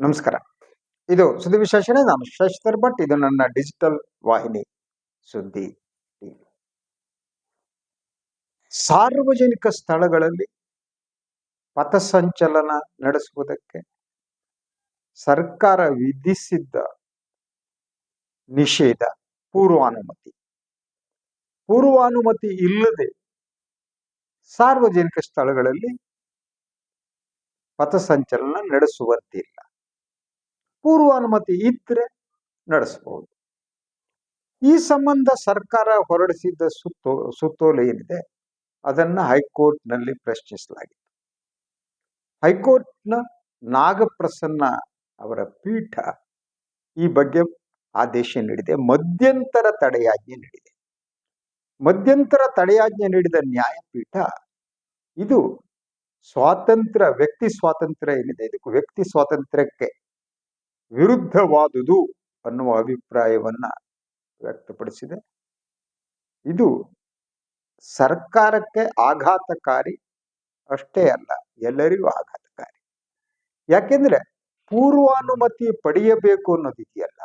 ನಮಸ್ಕಾರ. ಇದು ಸುದ್ದಿ ವಿಶೇಷಣೆ. ನಾನು ಶಶಿಧರ್ ಭಟ್ ಇದು ನನ್ನ ಡಿಜಿಟಲ್ ವಾಹಿನಿ ಸುದ್ದಿ. ಸಾರ್ವಜನಿಕ ಸ್ಥಳಗಳಲ್ಲಿ ಪಥಸಂಚಲನ ನಡೆಸುವುದಕ್ಕೆ ಸರ್ಕಾರ ವಿಧಿಸಿದ್ದ ನಿಷೇಧ, ಪೂರ್ವಾನುಮತಿ. ಪೂರ್ವಾನುಮತಿ ಇಲ್ಲದೆ ಸಾರ್ವಜನಿಕ ಸ್ಥಳಗಳಲ್ಲಿ ಪಥಸಂಚಲನ ನಡೆಸುವಂತಿಲ್ಲ. ಪೂರ್ವಾನುಮತಿ ಇದ್ರೆ ನಡೆಸಬಹುದು ಈ ಸಂಬಂಧ ಸರ್ಕಾರ ಹೊರಡಿಸಿದ್ದ ಸುತ್ತೋ, ಸುತ್ತೋಲೆ ಏನಿದೆ, ಅದನ್ನ ಹೈಕೋರ್ಟ್ನಲ್ಲಿ ಪ್ರಶ್ನಿಸಲಾಗಿತ್ತು. ಹೈಕೋರ್ಟ್ನ ನಾಗಪ್ರಸನ್ನ ಅವರ ಪೀಠ ಈ ಬಗ್ಗೆ ಆದೇಶ ನೀಡಿದೆ. ಮಧ್ಯಂತರ ತಡೆಯಾಜ್ಞೆ ನೀಡಿದೆ. ಮಧ್ಯಂತರ ತಡೆಯಾಜ್ಞೆ ನೀಡಿದ ನ್ಯಾಯಪೀಠ ಇದು ಸ್ವಾತಂತ್ರ್ಯ, ವ್ಯಕ್ತಿ ಸ್ವಾತಂತ್ರ್ಯ ಏನಿದೆ, ಇದಕ್ಕೆ ವ್ಯಕ್ತಿ ಸ್ವಾತಂತ್ರ್ಯಕ್ಕೆ ವಿರುದ್ಧವಾದುದು ಅನ್ನುವ ಅಭಿಪ್ರಾಯವನ್ನ ವ್ಯಕ್ತಪಡಿಸಿದೆ. ಇದು ಸರ್ಕಾರಕ್ಕೆ ಆಘಾತಕಾರಿ ಅಷ್ಟೇ ಅಲ್ಲ, ಎಲ್ಲರಿಗೂ ಆಘಾತಕಾರಿ. ಯಾಕೆಂದ್ರೆ ಪೂರ್ವಾನುಮತಿ ಪಡೆಯಬೇಕು ಅನ್ನೋದಿದೆಯಲ್ಲ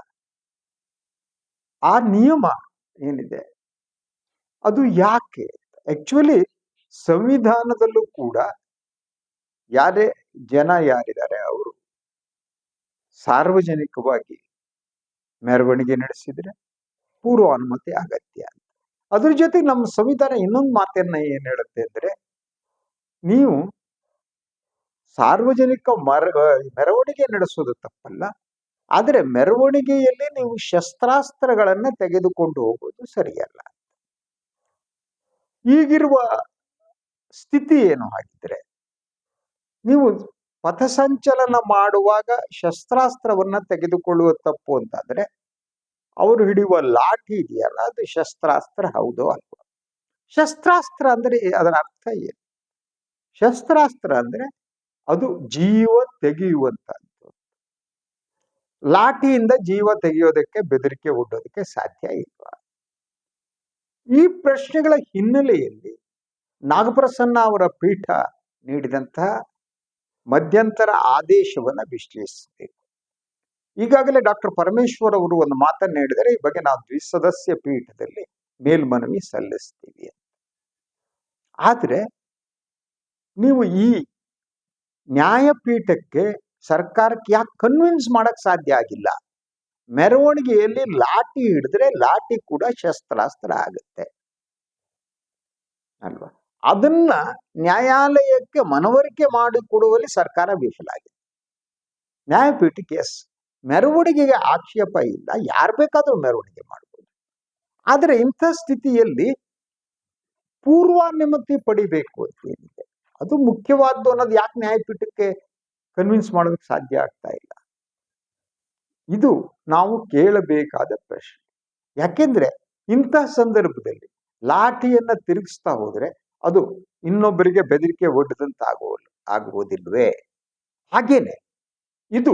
ಆ ನಿಯಮ ಏನಿದೆ? ಅದು ಯಾಕೆ? ಆಕ್ಚುಲಿ ಸಂವಿಧಾನದಲ್ಲೂ ಕೂಡ ಯಾರೇ ಜನ ಯಾರಿದ್ದಾರೆ, ಅವರು ಸಾರ್ವಜನಿಕವಾಗಿ ಮೆರವಣಿಗೆ ನಡೆಸಿದರೆ ಪೂರ್ವ ಅನುಮತಿ ಅಗತ್ಯ ಅದ್ರ ಜೊತೆ ನಮ್ಮ ಸಂವಿಧಾನ ಇನ್ನೊಂದು ಮಾತನ್ನ ಏನ್ ಹೇಳುತ್ತೆ ಅಂದ್ರೆ ನೀವು ಸಾರ್ವಜನಿಕ ಮರ, ಮೆರವಣಿಗೆ ನಡೆಸೋದು ತಪ್ಪಲ್ಲ. ಆದರೆ ಮೆರವಣಿಗೆಯಲ್ಲಿ ನೀವು ಶಸ್ತ್ರಾಸ್ತ್ರಗಳನ್ನ ತೆಗೆದುಕೊಂಡು ಹೋಗೋದು ಸರಿಯಲ್ಲ. ಈಗಿರುವ ಸ್ಥಿತಿ ಏನು ಹಾಗಿದ್ರೆ ನೀವು ಪಥಸಂಚಲನ ಮಾಡುವಾಗ ಶಸ್ತ್ರಾಸ್ತ್ರವನ್ನ ತೆಗೆದುಕೊಳ್ಳುವ ತಪ್ಪು ಅಂತಾದ್ರೆ, ಅವರು ಹಿಡಿಯುವ ಲಾಠಿ ಇದೆಯಲ್ಲ, ಅದು ಶಸ್ತ್ರಾಸ್ತ್ರ ಹೌದೋ ಅಲ್ವಾ? ಶಸ್ತ್ರಾಸ್ತ್ರ ಅಂದ್ರೆ ಅದರ ಅರ್ಥ ಏನು? ಶಸ್ತ್ರಾಸ್ತ್ರ ಅಂದ್ರೆ ಅದು ಜೀವ ತೆಗೆಯುವಂತಹದ್ದು. ಲಾಠಿಯಿಂದ ಜೀವ ತೆಗೆಯೋದಕ್ಕೆ ಬೆದರಿಕೆ ಒಡ್ಡೋದಕ್ಕೆ ಸಾಧ್ಯ ಇಲ್ಲ ಈ ಪ್ರಶ್ನೆಗಳ ಹಿನ್ನೆಲೆಯಲ್ಲಿ ನಾಗಪ್ರಸನ್ನ ಅವರ ಪೀಠ ನೀಡಿದಂತಹ ಮಧ್ಯಂತರ ಆದೇಶವನ್ನು ವಿಶ್ಲೇಷಿಸಬೇಕು. ಈಗಾಗಲೇ ಡಾಕ್ಟರ್ ಪರಮೇಶ್ವರ್ ಅವರು ಒಂದು ಮಾತನ್ನು ಹೇಳಿದರೆ ಈ ಬಗ್ಗೆ ನಾವು ದ್ವಿಸದಸ್ಯ ಪೀಠದಲ್ಲಿ ಮೇಲ್ಮನವಿ ಸಲ್ಲಿಸ್ತೀವಿ ಆದ್ರೆ ನೀವು ಈ ನ್ಯಾಯಪೀಠಕ್ಕೆ ಸರ್ಕಾರಕ್ಕೆ ಯಾಕೆ ಕನ್ವಿನ್ಸ್ ಮಾಡಕ್ಕೆ ಸಾಧ್ಯ ಆಗಿಲ್ಲ? ಮೆರವಣಿಗೆಯಲ್ಲಿ ಲಾಠಿ ಹಿಡಿದ್ರೆ ಲಾಠಿ ಕೂಡ ಶಸ್ತ್ರಾಸ್ತ್ರ ಆಗುತ್ತೆ. ಅಲ್ವಾ? ಅದನ್ನ ನ್ಯಾಯಾಲಯಕ್ಕೆ ಮನವರಿಕೆ ಮಾಡಿಕೊಡುವಲ್ಲಿ ಸರ್ಕಾರ ವಿಫಲ ಆಗಿದೆ. ಕೇಸ್. ಮೆರವಣಿಗೆಗೆ ಆಕ್ಷೇಪ ಇಲ್ಲ. ಯಾರು ಬೇಕಾದರೂ ಮೆರವಣಿಗೆ ಮಾಡ್ಬೋದು. ಆದರೆ ಇಂಥ ಸ್ಥಿತಿಯಲ್ಲಿ ಪೂರ್ವಾನುಮತಿ ಪಡಿಬೇಕು ಅಂತ ಏನಿದೆ? ಅದು ಮುಖ್ಯವಾದ್ದು ಅನ್ನೋದು ಯಾಕೆ ನ್ಯಾಯಪೀಠಕ್ಕೆ ಕನ್ವಿನ್ಸ್ ಮಾಡೋದಕ್ಕೆ ಸಾಧ್ಯ ಆಗ್ತಾ ಇಲ್ಲ? ಇದು ನಾವು ಕೇಳಬೇಕಾದ ಪ್ರಶ್ನೆ. ಯಾಕೆಂದ್ರೆ ಇಂತಹ ಸಂದರ್ಭದಲ್ಲಿ ಲಾಠಿಯನ್ನ ತಿರುಗಿಸ್ತಾ ಹೋದ್ರೆ ಅದು ಇನ್ನೊಬ್ಬರಿಗೆ ಬೆದರಿಕೆ ಒಡ್ಡದಂತ ಆಗುವ ಆಗುವುದಿಲ್ವೇ ಹಾಗೇನೆ, ಇದು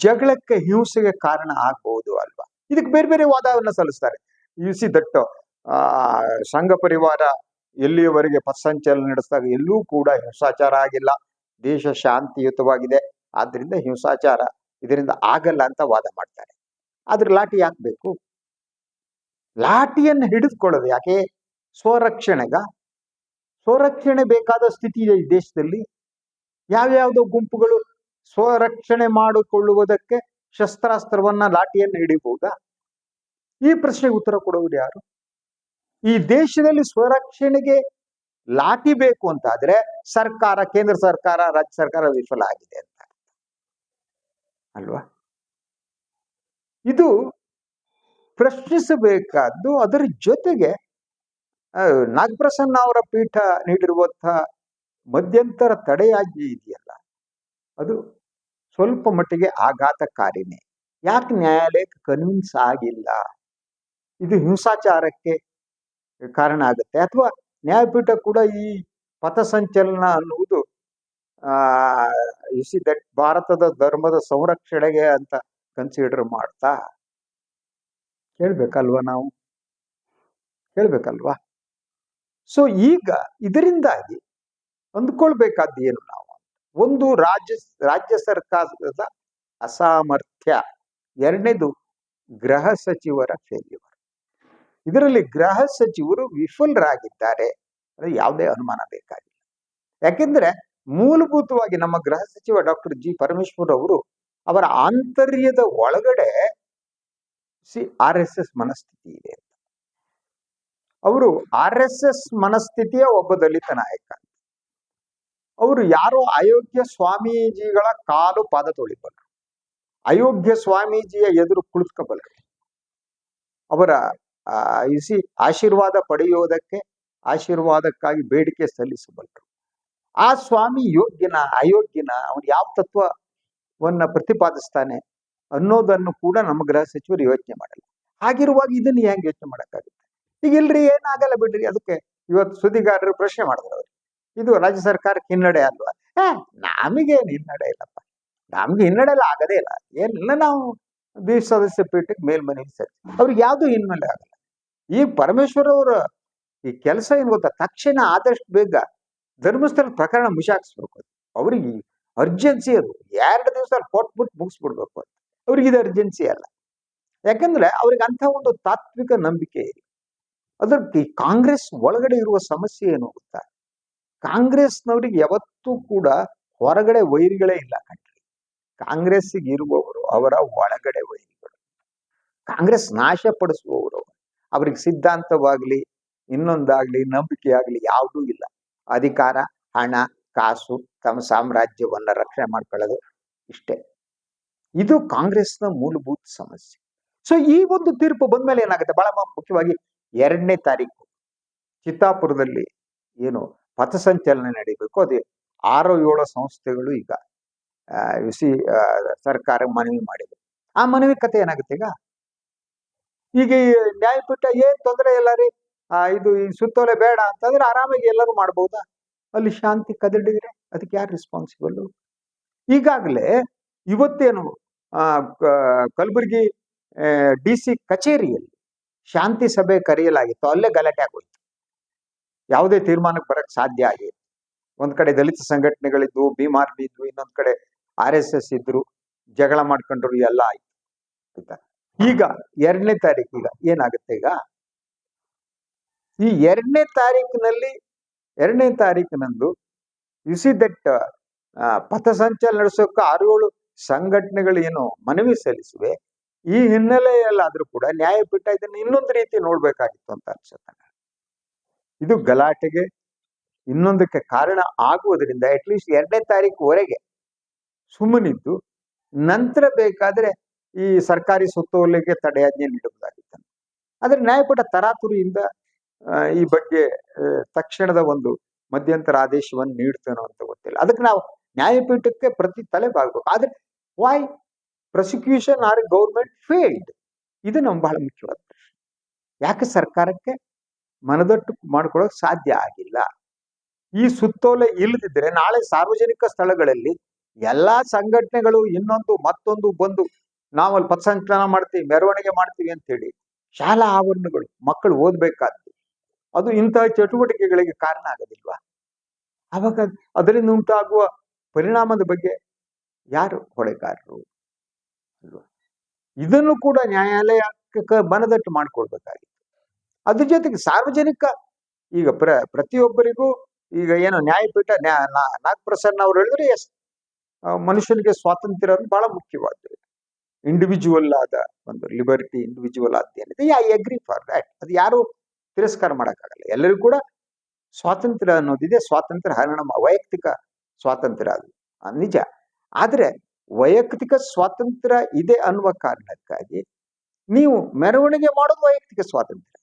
ಜಗಳಕ್ಕೆ ಹಿಂಸೆಗೆ ಕಾರಣ ಆಗಬಹುದು ಅಲ್ವಾ? ಇದಕ್ಕೆ ಬೇರೆ ಬೇರೆ ವಾದವನ್ನು ಸಲ್ಲಿಸ್ತಾರೆ. ಯು ಸಿ ದಟ್ ಆ, ಸಂಘ ಪರಿವಾರ ಎಲ್ಲಿಯವರೆಗೆ ಪಥಸಂಚಲನ ನಡೆಸಿದಾಗ ಎಲ್ಲೂ ಕೂಡ ಹಿಂಸಾಚಾರ ಆಗಿಲ್ಲ. ದೇಶ ಶಾಂತಿಯುತವಾಗಿದೆ. ಆದ್ರಿಂದ ಹಿಂಸಾಚಾರ ಇದರಿಂದ ಆಗಲ್ಲ ಅಂತ ವಾದ ಮಾಡ್ತಾರೆ. ಆದ್ರೆ ಲಾಠಿ ಯಾಕೆ ಬೇಕು? ಲಾಠಿಯನ್ನು ಹಿಡಿದುಕೊಳ್ಳೋದು ಯಾಕೆ? ಸ್ವರಕ್ಷಣೆಗ ಸ್ವರಕ್ಷಣೆ ಬೇಕಾದ ಸ್ಥಿತಿ ಇದೆ ಈ ದೇಶದಲ್ಲಿ. ಯಾವ್ಯಾವುದೋ ಗುಂಪುಗಳು ಸ್ವರಕ್ಷಣೆ ಮಾಡಿಕೊಳ್ಳುವುದಕ್ಕೆ ಶಸ್ತ್ರಾಸ್ತ್ರವನ್ನ ಲಾಠಿಯನ್ನು ಹಿಡಿಬಹುದಾ ಈ ಪ್ರಶ್ನೆಗೆ ಉತ್ತರ ಕೊಡುವುದು ಯಾರು? ಈ ದೇಶದಲ್ಲಿ ಸ್ವರಕ್ಷಣೆಗೆ ಲಾಠಿ ಬೇಕು ಅಂತಾದ್ರೆ ಸರ್ಕಾರ, ಕೇಂದ್ರ ಸರ್ಕಾರ, ರಾಜ್ಯ ಸರ್ಕಾರ ವಿಫಲ ಆಗಿದೆ ಅಂತ. ಅಲ್ವಾ? ಇದು ಪ್ರಶ್ನಿಸಬೇಕಾದ್ದು ಅದರ ಜೊತೆಗೆ ನಾಗಪ್ರಸನ್ನ ಅವರ ಪೀಠ ನೀಡಿರುವಂತಹ ಮಧ್ಯಂತರ ತಡೆಯಾಜ್ಞೆ ಇದೆಯಲ್ಲ, ಅದು ಸ್ವಲ್ಪ ಮಟ್ಟಿಗೆ ಆಘಾತಕಾರಿನೇ. ಯಾಕೆ ನ್ಯಾಯಾಲಯಕ್ಕೆ ಕನ್ವಿನ್ಸ್ ಆಗಿಲ್ಲ? ಇದು ಹಿಂಸಾಚಾರಕ್ಕೆ ಕಾರಣ ಆಗುತ್ತೆ. ಅಥವಾ ನ್ಯಾಯಪೀಠ ಕೂಡ ಈ ಪಥಸಂಚಲನ ಅನ್ನುವುದು ಇಸಿ ದಟ್ ಭಾರತದ ಧರ್ಮದ ಸಂರಕ್ಷಣೆಗೆ ಅಂತ ಕನ್ಸಿಡರ್ ಮಾಡ್ತಾ? ಕೇಳ್ಬೇಕಲ್ವಾ ನಾವು? ಕೇಳ್ಬೇಕಲ್ವಾ? ಸೊ ಈಗ ಇದರಿಂದಾಗಿ ಅಂದ್ಕೊಳ್ಬೇಕಾದ್ದು ಏನು ನಾವು? ಒಂದು ರಾಜ್ಯ ರಾಜ್ಯ ಸರ್ಕಾರದ ಅಸಾಮರ್ಥ್ಯ. ಎರಡನೇದು ಗೃಹ ಸಚಿವರ ಫೇಲ್ಯೂರ್ ಇದರಲ್ಲಿ ಗೃಹ ಸಚಿವರು ವಿಫಲರಾಗಿದ್ದಾರೆ ಅಂದ್ರೆ ಯಾವುದೇ ಅನುಮಾನ ಬೇಕಾಗಿಲ್ಲ. ಯಾಕೆಂದ್ರೆ ಮೂಲಭೂತವಾಗಿ ನಮ್ಮ ಗೃಹ ಸಚಿವ ಡಾಕ್ಟರ್ ಜಿ ಪರಮೇಶ್ವರ್ ಅವರು ಅವರ ಆಂತರ್ಯದ ಒಳಗಡೆ ಸಿ, ಆರ್ ಎಸ್ ಎಸ್ ಮನಸ್ಥಿತಿ ಇದೆ. ಅವರು ಆರ್ ಎಸ್ ಎಸ್ ಮನಸ್ಥಿತಿಯ ಒಬ್ಬ ದಲಿತ ನಾಯಕ. ಅವರು ಯಾರೋ ಅಯೋಗ್ಯ ಸ್ವಾಮೀಜಿಗಳ ಕಾಲು ಪಾದ ತೊಳಿಬಲ್ಲರು ಅಯೋಗ್ಯ ಸ್ವಾಮೀಜಿಯ ಎದುರು ಕುಳಿತುಕೊಬಲ್ಲರು ಅವರ ಇಸಿ ಆಶೀರ್ವಾದ ಪಡೆಯೋದಕ್ಕೆ, ಆಶೀರ್ವಾದಕ್ಕಾಗಿ ಬೇಡಿಕೆ ಸಲ್ಲಿಸಬಲ್ಲರು. ಆ ಸ್ವಾಮಿ ಯೋಗ್ಯನ, ಅಯೋಗ್ಯನ, ಅವನು ಯಾವ ತತ್ವವನ್ನ ಪ್ರತಿಪಾದಿಸ್ತಾನೆ ಅನ್ನೋದನ್ನು ಕೂಡ ನಮ್ಮ ಗೃಹ ಸಚಿವರು ಯೋಚನೆ ಮಾಡಲ್ಲ. ಹಾಗಿರುವಾಗ ಇದನ್ನು ಹೆಂಗೆ ಯೋಚನೆ ಮಾಡಕ್ಕಾಗುತ್ತೆ? ಈಗ ಇಲ್ರಿ ಏನಾಗಲ್ಲ ಬಿಡ್ರಿ. ಅದಕ್ಕೆ ಇವತ್ತು ಸುದ್ದಿಗಾರರು ಪ್ರಶ್ನೆ ಮಾಡಿದ್ರು ಅವ್ರು. ಇದು ರಾಜ್ಯ ಸರ್ಕಾರಕ್ಕೆ ಹಿನ್ನಡೆ ಅಲ್ವಾ? ಏ ನಮಗೇನು ಹಿನ್ನಡೆ ಇಲ್ಲಪ್ಪ. ನಮ್ಗೆ ಹಿನ್ನಡೆ ಎಲ್ಲ ಆಗದೇ ಇಲ್ಲ. ಏನಿಲ್ಲ ನಾವು ದ್ವಿಸದಸ್ಯ ಪೀಠಕ್ಕೆ ಮೇಲ್ಮನೆಗೆ ಸರಿ ಅವ್ರಿಗೆ ಯಾವುದು ಹಿನ್ನಡೆ ಆಗಲ್ಲ. ಈ ಪರಮೇಶ್ವರ್ ಅವರ ಈ ಕೆಲಸ ಏನು ಗೊತ್ತಾ? ತಕ್ಷಣ ಆದಷ್ಟು ಬೇಗ ಧರ್ಮಸ್ಥಳ ಪ್ರಕರಣ ಮುಷಾಕ್ಸ್ಬೇಕು. ಅವ್ರಿಗೆ ಅರ್ಜೆನ್ಸಿ ಅದು. ಎರಡು ದಿವಸ ಕೊಟ್ಬಿಟ್ಟು ಮುಗಿಸ್ಬಿಡ್ಬೇಕು ಅಂತ. ಅವ್ರಿಗೆ ಇದು ಅರ್ಜೆನ್ಸಿ ಅಲ್ಲ. ಯಾಕಂದ್ರೆ ಅವ್ರಿಗೆ ಅಂಥ ಒಂದು ತಾತ್ವಿಕ ನಂಬಿಕೆ ಇದೆ ಅದ್ರ ಈ ಕಾಂಗ್ರೆಸ್ ಒಳಗಡೆ ಇರುವ ಸಮಸ್ಯೆ ಏನು ಗೊತ್ತಾ ಕಾಂಗ್ರೆಸ್ನವರಿಗೆ ಯಾವತ್ತೂ ಕೂಡ ಹೊರಗಡೆ ವೈರಿಗಳೇ ಇಲ್ಲ ಕಣ್ರಿ. ಕಾಂಗ್ರೆಸ್ಸಿಗೆ ಇರುವವರು ಅವರ ಒಳಗಡೆ ವೈರಿಗಳು. ಕಾಂಗ್ರೆಸ್ ನಾಶ ಪಡಿಸುವವರು ಅವ್ರಿಗೆ ಸಿದ್ಧಾಂತವಾಗ್ಲಿ, ಇನ್ನೊಂದಾಗ್ಲಿ ನಂಬಿಕೆ ಆಗ್ಲಿ ಯಾವುದೂ ಇಲ್ಲ. ಅಧಿಕಾರ, ಹಣ, ಕಾಸು, ತಮ್ಮ ಸಾಮ್ರಾಜ್ಯವನ್ನ ರಕ್ಷಣೆ ಮಾಡ್ಕೊಳ್ಳೋದು ಇಷ್ಟೇ. ಇದು ಕಾಂಗ್ರೆಸ್ನ ಮೂಲಭೂತ ಸಮಸ್ಯೆ. ಸೊ ಈ ಒಂದು ತೀರ್ಪು ಬಂದ್ಮೇಲೆ ಏನಾಗುತ್ತೆ? ಬಹಳ ಮುಖ್ಯವಾಗಿ ಎರಡನೇ ತಾರೀಕು ಚಿತ್ತಾಪುರದಲ್ಲಿ ಏನು ಪಥಸಂಚಲನ ನಡೀಬೇಕು. ಅದೇ ಆರೋ ಏಳು ಸಂಸ್ಥೆಗಳು ಈಗ ಸಿ ಸರ್ಕಾರ ಮನವಿ ಮಾಡಿದೆ. ಆ ಮನವಿ ಕತೆ ಏನಾಗುತ್ತೆ ಈಗ? ಈಗ ನ್ಯಾಯಪೀಠ ಏನ್ ತೊಂದರೆ ಇಲ್ಲ ರೀ? ಇದು ಈ ಸುತ್ತೋಲೆ ಬೇಡ ಅಂತಂದ್ರೆ ಆರಾಮಾಗಿ ಎಲ್ಲರೂ ಮಾಡ್ಬೋದಾ? ಅಲ್ಲಿ ಶಾಂತಿ ಕದಡಿದ್ರೆ ಅದಕ್ಕೆ ಯಾರು ರೆಸ್ಪಾನ್ಸಿಬಲ್ ಈಗಾಗಲೇ ಇವತ್ತೇನು ಕಲಬುರಗಿ ಡಿ ಸಿ ಕಚೇರಿಯಲ್ಲಿ ಶಾಂತಿ ಸಭೆ ಕರೆಯಲಾಗಿತ್ತು. ಅಲ್ಲೇ ಗಲಾಟೆ ಆಗೋಯ್ತು. ಯಾವುದೇ ತೀರ್ಮಾನಕ್ಕೆ ಬರಕ್ ಸಾಧ್ಯ ಆಗಿ ಒಂದ್ ಕಡೆ ದಲಿತ ಸಂಘಟನೆಗಳಿದ್ವು ಬಿಮಾರ್ ಇದ್ವು ಇನ್ನೊಂದ್ ಕಡೆ ಆರ್ ಎಸ್ ಎಸ್ ಇದ್ರು ಜಗಳ ಮಾಡ್ಕೊಂಡ್ರು ಎಲ್ಲ ಆಯ್ತು ಈಗ ಎರಡನೇ ತಾರೀಕು ಈಗ ಏನಾಗುತ್ತೆ ಈಗ? ಈ ಎರಡನೇ ತಾರೀಕಿನಲ್ಲಿ, ಎರಡನೇ ತಾರೀಕಿನಂದು ಯು ಸಿ ದಟ್ ಪಥಸಂಚಲನ ನಡೆಸೋಕೆ ಆರು ಏಳು ಸಂಘಟನೆಗಳು ಏನು ಮನವಿ ಸಲ್ಲಿಸಿವೆ. ಈ ಹಿನ್ನೆಲೆಯಲ್ಲಾದ್ರೂ ಕೂಡ ನ್ಯಾಯಪೀಠ ಇದನ್ನ ಇನ್ನೊಂದು ರೀತಿ ನೋಡ್ಬೇಕಾಗಿತ್ತು ಅಂತ ಅನ್ಸುತ್ತೆ. ಇದು ಗಲಾಟೆಗೆ ಇನ್ನೊಂದಕ್ಕೆ ಕಾರಣ ಆಗುವುದರಿಂದ ಅಟ್ಲೀಸ್ಟ್ ಎರಡನೇ ತಾರೀಕುವರೆಗೆ ಸುಮ್ಮನಿದ್ದು ನಂತರ ಬೇಕಾದ್ರೆ ಈ ಸರ್ಕಾರಿ ಸುತ್ತೋಲೆಗೆ ತಡೆಯಾಜ್ಞೆ ನೀಡಬಹುದಾಗಿತ್ತು. ಆದ್ರೆ ನ್ಯಾಯಪೀಠ ತರಾತುರಿಯಿಂದ ಈ ಬಗ್ಗೆ ತಕ್ಷಣದ ಒಂದು ಮಧ್ಯಂತರ ಆದೇಶವನ್ನು ನೀಡ್ತೇನೋ ಅಂತ ಗೊತ್ತಿಲ್ಲ. ಅದಕ್ಕೆ ನಾವು ನ್ಯಾಯಪೀಠಕ್ಕೆ ಪ್ರತಿ ತಲೆ ಬಾಗ್ಬೇಕು ಆದ್ರೆ why prosecution are government failed ಇದು ನಮ್ಗೆ ಬಹಳ ಮುಖ್ಯವಾದ ಯಾಕೆ ಸರ್ಕಾರಕ್ಕೆ ಮನದಟ್ಟು ಮಾಡ್ಕೊಳಕ್ ಸಾಧ್ಯ ಆಗಿಲ್ಲ? ಈ ಸುತ್ತೋಲೆ ಇಲ್ಲದಿದ್ರೆ ನಾಳೆ ಸಾರ್ವಜನಿಕ ಸ್ಥಳಗಳಲ್ಲಿ ಎಲ್ಲಾ ಸಂಘಟನೆಗಳು ಇನ್ನೊಂದು ಮತ್ತೊಂದು ಬಂದು ನಾವಲ್ಲಿ ಪಥಸಂಚಲನ ಮಾಡ್ತೀವಿ, ಮೆರವಣಿಗೆ ಮಾಡ್ತೀವಿ ಅಂತ ಹೇಳಿ ಶಾಲಾ ಆವರಣಗಳು ಮಕ್ಕಳು ಓದ್ಬೇಕಾದ್ದು. ಅದು ಇಂತಹ ಚಟುವಟಿಕೆಗಳಿಗೆ ಕಾರಣ ಆಗೋದಿಲ್ವಾ? ಅವಾಗ ಅದರಿಂದ ಉಂಟಾಗುವ ಪರಿಣಾಮದ ಬಗ್ಗೆ ಯಾರು ಹೊಣೆಗಾರರು? ಇದನ್ನು ಕೂಡ ನ್ಯಾಯಾಲಯಕ್ಕೆ ಮನದಟ್ಟು ಮಾಡ್ಕೊಳ್ಬೇಕಾಗಿತ್ತು. ಅದ್ರ ಜೊತೆಗೆ ಸಾರ್ವಜನಿಕ ಈಗ ಪ್ರ, ಪ್ರತಿಯೊಬ್ಬರಿಗೂ ಈಗ ಏನು ನ್ಯಾಯಪೀಠ ನ್ಯಾ ನಾಗಪ್ರಸನ್ನ ಅವ್ರು ಹೇಳಿದ್ರೆ ಎಸ್ ಮನುಷ್ಯನಿಗೆ ಸ್ವಾತಂತ್ರ್ಯ ಬಹಳ ಮುಖ್ಯವಾದ್ದು ಇಂಡಿವಿಜುವಲ್ ಆದ ಒಂದು ಲಿಬರ್ಟಿ ಇಂಡಿವಿಜುವಲ್ ಆದ ಏನಿದೆ ಐ ಅಗ್ರಿ ಫಾರ್ ದಟ್ ಅದು ಯಾರು ತಿರಸ್ಕಾರ ಮಾಡೋಕ್ಕಾಗಲ್ಲ. ಎಲ್ಲರಿಗೂ ಕೂಡ ಸ್ವಾತಂತ್ರ್ಯ ಅನ್ನೋದಿದೆ. ಸ್ವಾತಂತ್ರ್ಯ ಹರಣ, ವೈಯಕ್ತಿಕ ಸ್ವಾತಂತ್ರ್ಯ ಅದು. ನಿಜ. ಆದ್ರೆ ವೈಯಕ್ತಿಕ ಸ್ವಾತಂತ್ರ್ಯ ಇದೆ ಅನ್ನುವ ಕಾರಣಕ್ಕಾಗಿ ನೀವು ಮೆರವಣಿಗೆ ಮಾಡೋದು ವೈಯಕ್ತಿಕ ಸ್ವಾತಂತ್ರ್ಯ.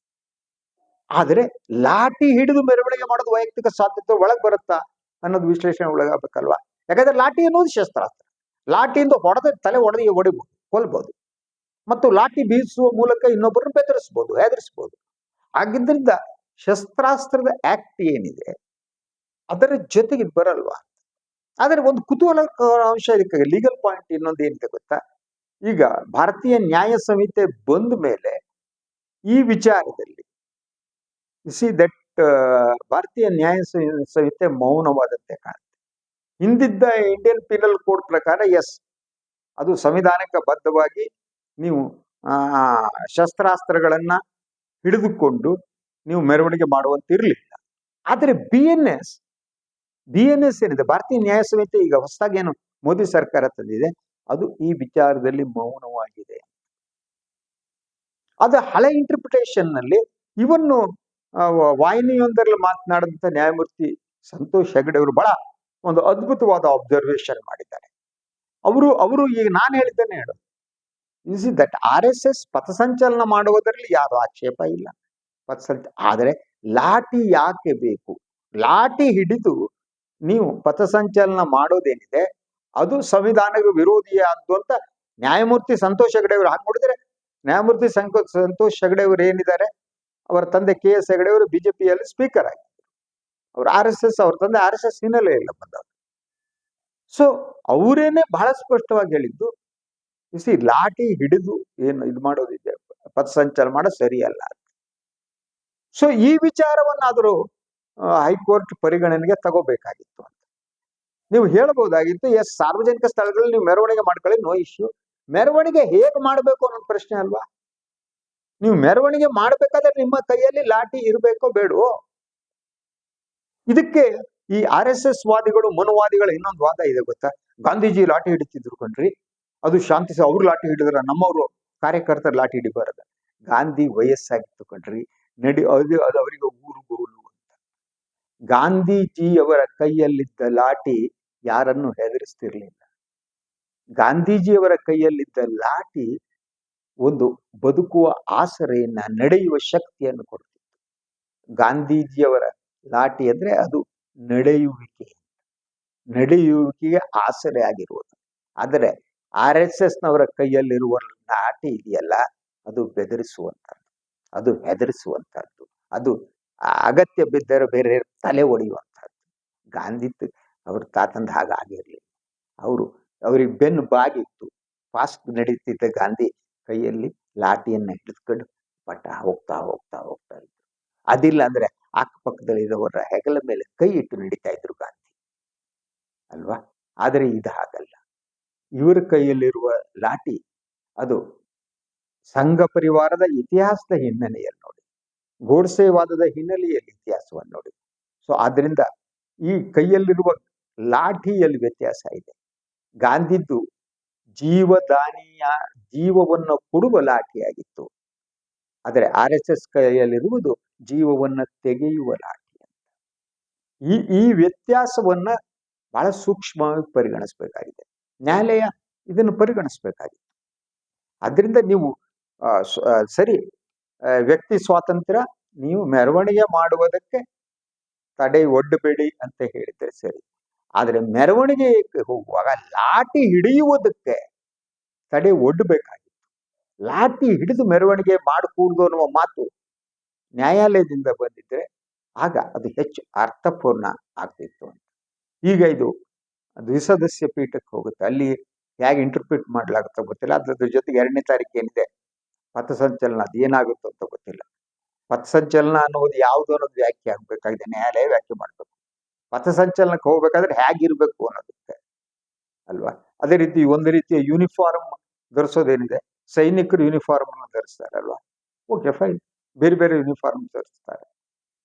ಆದರೆ ಲಾಠಿ ಹಿಡಿದು ಮೆರವಣಿಗೆ ಮಾಡೋದು ವೈಯಕ್ತಿಕ ಸ್ವಾತಂತ್ರ್ಯ ಒಳಗ್ ಬರುತ್ತಾ ಅನ್ನೋದು ವಿಶ್ಲೇಷಣೆ ಒಳಗಾಗಬೇಕಲ್ವಾ ಯಾಕಂದ್ರೆ ಲಾಠಿ ಅನ್ನೋದು ಶಸ್ತ್ರಾಸ್ತ್ರ. ಲಾಠಿಯಿಂದ ಹೊಡೆದ ತಲೆ ಒಡೆದ ಹೊಡಿಬಹುದು ಕೊಲ್ಬಹುದು ಮತ್ತು ಲಾಠಿ ಬೀಸುವ ಮೂಲಕ ಇನ್ನೊಬ್ಬರನ್ನು ಬೆದರಿಸಬಹುದು ಹೆದರಿಸಬಹುದು ಆಗಿದ್ದರಿಂದ ಶಸ್ತ್ರಾಸ್ತ್ರದ ಆಕ್ಟ್ ಏನಿದೆ ಅದರ ಜೊತೆಗೆ ಬರಲ್ವಾ? ಆದ್ರೆ ಒಂದು ಕುತೂಹಲ ಅಂಶ ಇದಕ್ಕೆ ಲೀಗಲ್ ಪಾಯಿಂಟ್ ಇನ್ನೊಂದು ಏನಿದೆ ಗೊತ್ತಾ? ಈಗ ಭಾರತೀಯ ನ್ಯಾಯ ಸಂಹಿತೆ ಬಂದ ಮೇಲೆ ಈ ವಿಚಾರದಲ್ಲಿ ಸಿ ದಟ್ ಭಾರತೀಯ ನ್ಯಾಯ ಸಂಹಿ- ಸಂಹಿತೆ ಮೌನವಾದಂತೆ ಕಾಣುತ್ತೆ. ಹಿಂದಿದ್ದ ಇಂಡಿಯನ್ ಪಿನಲ್ ಕೋಡ್ ಪ್ರಕಾರ ಎಸ್ ಅದು ಸಂವಿಧಾನಕ್ಕೆ ಬದ್ಧವಾಗಿ ನೀವು ಶಸ್ತ್ರಾಸ್ತ್ರಗಳನ್ನ ಹಿಡಿದುಕೊಂಡು ನೀವು ಮೆರವಣಿಗೆ ಮಾಡುವಂತಿರಲಿಲ್ಲ. ಆದರೆ B N S B N S ಏನಿದೆ, ಭಾರತೀಯ ನ್ಯಾಯ ಸಮಿತಿ ಈಗ ಹೊಸದಾಗಿ ಏನು ಮೋದಿ ಸರ್ಕಾರ ತಂದಿದೆ, ಅದು ಈ ವಿಚಾರದಲ್ಲಿ ಮೌನವಾಗಿದೆ. ಅದು ಹಳೆ ಇಂಟರ್ಪ್ರಿಟೇಷನ್ನಲ್ಲಿ ಇವನ್ನು ವಾಹಿನಿಯೊಂದರಲ್ಲಿ ಮಾತನಾಡಿದಂತ ನ್ಯಾಯಮೂರ್ತಿ ಸಂತೋಷ್ ಹೆಗಡೆ ಅವರು ಬಹಳ ಒಂದು ಅದ್ಭುತವಾದ ಅಬ್ಸರ್ವೇಷನ್ ಮಾಡಿದ್ದಾರೆ. ಅವರು ಅವರು ಈಗ ನಾನು ಹೇಳಿದ್ದೇನೆ ಹೇಳು. Is that R S S ಪಥಸಂಚಲನ ಮಾಡುವುದರಲ್ಲಿ ಯಾರು ಆಕ್ಷೇಪ ಇಲ್ಲ? ಪಥಸಂಚ ಆದರೆ ಲಾಠಿ ಯಾಕೆ ಬೇಕು? ಲಾಠಿ ಹಿಡಿದು ನೀವು ಪಥಸಂಚಲನ ಮಾಡೋದೇನಿದೆ, ಅದು ಸಂವಿಧಾನಕ್ಕೆ ವಿರೋಧಿಯ ಅಂತ ನ್ಯಾಯಮೂರ್ತಿ ಸಂತೋಷ್ ಹೆಗಡೆ ಅವರು ಹಾಗೆ ನ್ಯಾಯಮೂರ್ತಿ ಸಂತೋಷ್ ಹೆಗಡೆ ಅವರು ಏನಿದ್ದಾರೆ, ಅವರ ತಂದೆ ಕೆ ಎಸ್ ಹೆಗಡೆ ಅವರು ಬಿಜೆಪಿಯಲ್ಲಿ ಸ್ಪೀಕರ್ ಆಗಿದ್ದರು ಅವ್ರು ಆರ್ ಎಸ್ ಎಸ್, ಅವ್ರ ತಂದೆ ಆರ್ ಎಸ್ ಎಸ್ ಹಿನ್ನೆಲೆ ಇಲ್ಲ ಬಂದವರು. ಸೊ, ಅವರೇನೆ ಬಹಳ ಸ್ಪಷ್ಟವಾಗಿ ಹೇಳಿದ್ದು ಸಿ ಲಾಠಿ ಹಿಡಿದು ಏನು ಇದು ಮಾಡೋದಿದೆ, ಪಥಸಂಚಲನ ಮಾಡೋದು ಸರಿಯಲ್ಲ ಸೊ, ಈ ವಿಚಾರವನ್ನಾದರೂ ಹೈಕೋರ್ಟ್ ಪರಿಗಣನೆಗೆ ತಗೋಬೇಕಾಗಿತ್ತು ಅಂತ. ನೀವು ಹೇಳಬಹುದಾಗಿತ್ತು ಎಸ್, ಸಾರ್ವಜನಿಕ ಸ್ಥಳಗಳಲ್ಲಿ ನೀವು ಮೆರವಣಿಗೆ ಮಾಡ್ಕೊಳ್ಳಿ, ನೋ ಇಶ್ಯೂ. ಮೆರವಣಿಗೆ ಹೇಗೆ ಮಾಡಬೇಕು ಅನ್ನೋದು ಪ್ರಶ್ನೆ ಅಲ್ವಾ? ನೀವು ಮೆರವಣಿಗೆ ಮಾಡ್ಬೇಕಾದ್ರೆ ನಿಮ್ಮ ಕೈಯಲ್ಲಿ ಲಾಠಿ ಇರಬೇಕೋ ಬೇಡವೋ? ಇದಕ್ಕೆ ಈ ಆರ್ ಎಸ್ ಎಸ್ ವಾದಿಗಳು, ಮನುವಾದಿಗಳು ಇನ್ನೊಂದು ವಾದ ಇದೆ ಗೊತ್ತಾ? ಗಾಂಧೀಜಿ ಲಾಠಿ ಹಿಡಿತಿದ್ರು ಕಣ್ರಿ. ಅದು ಶಾಂತಿ ಅವ್ರು ಲಾಠಿ ಹಿಡಿದ್ರ ನಮ್ಮವರು ಕಾರ್ಯಕರ್ತರು ಲಾಠಿ ಹಿಡಿಬಾರದ. ಗಾಂಧಿ ವಯಸ್ಸಾಗಿತ್ತು ಕಣ್ರಿ. ನಡಿ, ಅದು ಅದು ಅವರಿಗೆ ಗಾಂಧೀಜಿಯವರ ಕೈಯಲ್ಲಿದ್ದ ಲಾಠಿ ಯಾರನ್ನು ಹೆದರಿಸ್ತಿರ್ಲಿಲ್ಲ. ಗಾಂಧೀಜಿಯವರ ಕೈಯಲ್ಲಿದ್ದ ಲಾಠಿ ಒಂದು ಬದುಕುವ ಆಸರೆಯನ್ನ ನಡೆಯುವ ಶಕ್ತಿಯನ್ನು ಕೊಡ್ತಿತ್ತು. ಗಾಂಧೀಜಿಯವರ ಲಾಠಿ ಅಂದ್ರೆ ಅದು ನಡೆಯುವಿಕೆ, ನಡೆಯುವಿಕೆಗೆ ಆಸರೆ ಆಗಿರುವುದು. ಆದರೆ ಆರ್ ಎಸ್ ಎಸ್ ನವರ ಕೈಯಲ್ಲಿರುವ ಲಾಠಿ ಇದೆಯಲ್ಲ, ಅದು ಬೆದರಿಸುವಂಥದ್ದು ಅದು ಹೆದರಿಸುವಂತದ್ದು ಅದು ಅಗತ್ಯ ಬಿದ್ದರೆ ಬೇರೆ ತಲೆ ಒಡೆಯುವಂತದ್ದು ಗಾಂಧಿ ಅವ್ರ ತಾತಂದ ಆಗಿರಲಿಲ್ಲ ಅವರು ಅವ್ರಿಗೆ ಬೆನ್ನು ಬಾಗಿತ್ತು. ಫಾಸ್ಟ್ ನಡೀತಿದ್ದ ಗಾಂಧಿ ಕೈಯಲ್ಲಿ ಲಾಠಿಯನ್ನು ಹಿಡಿದುಕೊಂಡು ಪಟ್ಟ ಹೋಗ್ತಾ ಹೋಗ್ತಾ ಹೋಗ್ತಾ ಇದ್ರು. ಅದಿಲ್ಲ ಅಂದ್ರೆ ಅಕ್ಕಪಕ್ಕದಲ್ಲಿರೋರ ಹೆಗಲ ಮೇಲೆ ಕೈ ಇಟ್ಟು ನಡೀತಾ ಇದ್ರು ಗಾಂಧಿ. ಅಲ್ವಾ? ಆದರೆ ಇದು ಹಾಗಲ್ಲ. ಇವರ ಕೈಯಲ್ಲಿರುವ ಲಾಠಿ ಅದು ಸಂಘ ಪರಿವಾರದ ಇತಿಹಾಸದ ಹಿನ್ನೆಲೆಯಲ್ಲಿ ಗೋಡ್ಸೆವಾದದ ಹಿನ್ನೆಲೆಯಲ್ಲಿ ಇತಿಹಾಸವನ್ನು ನೋಡಿ. ಸೊ ಆದ್ರಿಂದ ಈ ಕೈಯಲ್ಲಿರುವ ಲಾಠಿಯಲ್ಲಿ ವ್ಯತ್ಯಾಸ ಇದೆ. ಗಾಂಧಿದ್ದು ಜೀವದಾನಿಯ, ಜೀವವನ್ನು ಕೊಡುವ ಲಾಠಿಯಾಗಿತ್ತು. ಆದರೆ ಆರ್ ಎಸ್ ಎಸ್ ಕೈಯಲ್ಲಿರುವುದು ಜೀವವನ್ನ ತೆಗೆಯುವ ಲಾಠಿ ಈ ಈ ವ್ಯತ್ಯಾಸವನ್ನ ಬಹಳ ಸೂಕ್ಷ್ಮವಾಗಿ ಪರಿಗಣಿಸಬೇಕಾಗಿದೆ. ನ್ಯಾಯಾಲಯ ಇದನ್ನು ಪರಿಗಣಿಸಬೇಕಾಗಿದೆ. ಅದರಿಂದ ನೀವು ಸರಿ ವ್ಯಕ್ತಿ ಸ್ವಾತಂತ್ರ್ಯ, ನೀವು ಮೆರವಣಿಗೆ ಮಾಡುವುದಕ್ಕೆ ತಡೆ ಒಡ್ಡಬೇಡಿ ಅಂತ ಹೇಳಿದ್ರೆ ಸರಿ. ಆದ್ರೆ ಮೆರವಣಿಗೆ ಹೋಗುವಾಗ ಲಾಠಿ ಹಿಡಿಯುವುದಕ್ಕೆ ತಡೆ ಒಡ್ಡಬೇಕಾಗಿತ್ತು ಲಾಠಿ ಹಿಡಿದು ಮೆರವಣಿಗೆ ಮಾಡಕೂಡ್ದು ಅನ್ನುವ ಮಾತು ನ್ಯಾಯಾಲಯದಿಂದ ಬಂದಿದ್ರೆ ಆಗ ಅದು ಹೆಚ್ಚು ಅರ್ಥಪೂರ್ಣ ಆಗ್ತಿತ್ತು ಅಂತ. ಈಗ ಇದು ದ್ವಿಸದಸ್ಯ ಪೀಠಕ್ಕೆ ಹೋಗುತ್ತೆ. ಅಲ್ಲಿ ಹೇಗೆ ಇಂಟರ್ಪ್ರಿಟ್ ಮಾಡ್ಲಾಗುತ್ತೋ ಗೊತ್ತಿಲ್ಲ. ಅದ್ರ ಜೊತೆಗೆ ಎರಡನೇ ತಾರೀಕು ಏನಿದೆ? ಪಥಸಂಚಲನ ಅದು ಏನಾಗುತ್ತೋ ಅಂತ ಗೊತ್ತಿಲ್ಲ. ಪಥಸಂಚಲನ ಅನ್ನೋದು ಯಾವುದು ಅನ್ನೋದು ವ್ಯಾಖ್ಯೆ ಆಗ್ಬೇಕಾಗಿದೆ, ನ್ಯಾಯಾಲಯ ವ್ಯಾಖ್ಯೆ ಮಾಡಬೇಕು. ಪಥಸಂಚಲನಕ್ಕೆ ಹೋಗ್ಬೇಕಾದ್ರೆ ಹೇಗಿರ್ಬೇಕು ಅನ್ನೋದಕ್ಕೆ, ಅಲ್ವಾ? ಅದೇ ರೀತಿ ಒಂದು ರೀತಿಯ ಯೂನಿಫಾರ್ಮ್ ಧರಿಸೋದೇನಿದೆ, ಸೈನಿಕರು ಯೂನಿಫಾರ್ಮ್ ಅನ್ನು ಧರಿಸ್ತಾರೆ, ಅಲ್ವಾ? Okay, fine. ಬೇರೆ ಬೇರೆ ಯೂನಿಫಾರ್ಮ್ ಧರಿಸ್ತಾರೆ.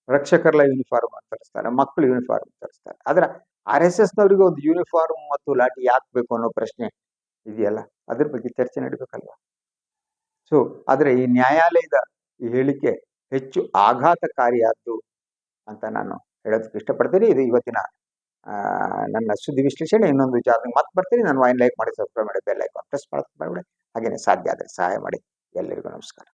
ರಕ್ಷಕರಲ್ಲ ಯೂನಿಫಾರ್ಮ್ ಅಂತ ಧರಿಸ್ತಾರೆ, ಮಕ್ಕಳು ಯೂನಿಫಾರ್ಮ್ ಧರಿಸ್ತಾರೆ. ಆದ್ರೆ ಆರ್ ಎಸ್ ಎಸ್ ನವರಿಗೆ ಒಂದು ಯೂನಿಫಾರ್ಮ್ ಮತ್ತು ಲಾಠಿ ಯಾಕೆ ಬೇಕು ಅನ್ನೋ ಪ್ರಶ್ನೆ ಇದೆಯಲ್ಲ, ಅದ್ರ ಬಗ್ಗೆ ಚರ್ಚೆ ನಡೀಬೇಕಲ್ವಾ? ಸೊ ಆದರೆ ಈ ನ್ಯಾಯಾಲಯದ ಈ ಹೇಳಿಕೆ ಹೆಚ್ಚು ಆಘಾತಕಾರಿಯಾದ್ದು ಅಂತ ನಾನು ಹೇಳೋದಕ್ಕೆ ಇಷ್ಟಪಡ್ತೀನಿ. ಇದು ಇವತ್ತಿನ ನನ್ನ ಸುದ್ದಿ ವಿಶ್ಲೇಷಣೆ. ಇನ್ನೊಂದು ವಿಚಾರದಲ್ಲಿ ಮತ್ತೆ ಬರ್ತೀನಿ. ನಾನು ವೈನ್ ಲೈಕ್ ಮಾಡಿ, ಸಬ್ಸ್ಕ್ರೈಬ್ ಮಾಡಿ, ಬೆಲ್ ಐಕಾನ್ ಪ್ರೆಸ್ ಮಾಡೋದು ಹಾಗೆಯೇ ಸಾಧ್ಯ ಆದರೆ ಸಹಾಯ ಮಾಡಿ. ಎಲ್ಲರಿಗೂ ನಮಸ್ಕಾರ.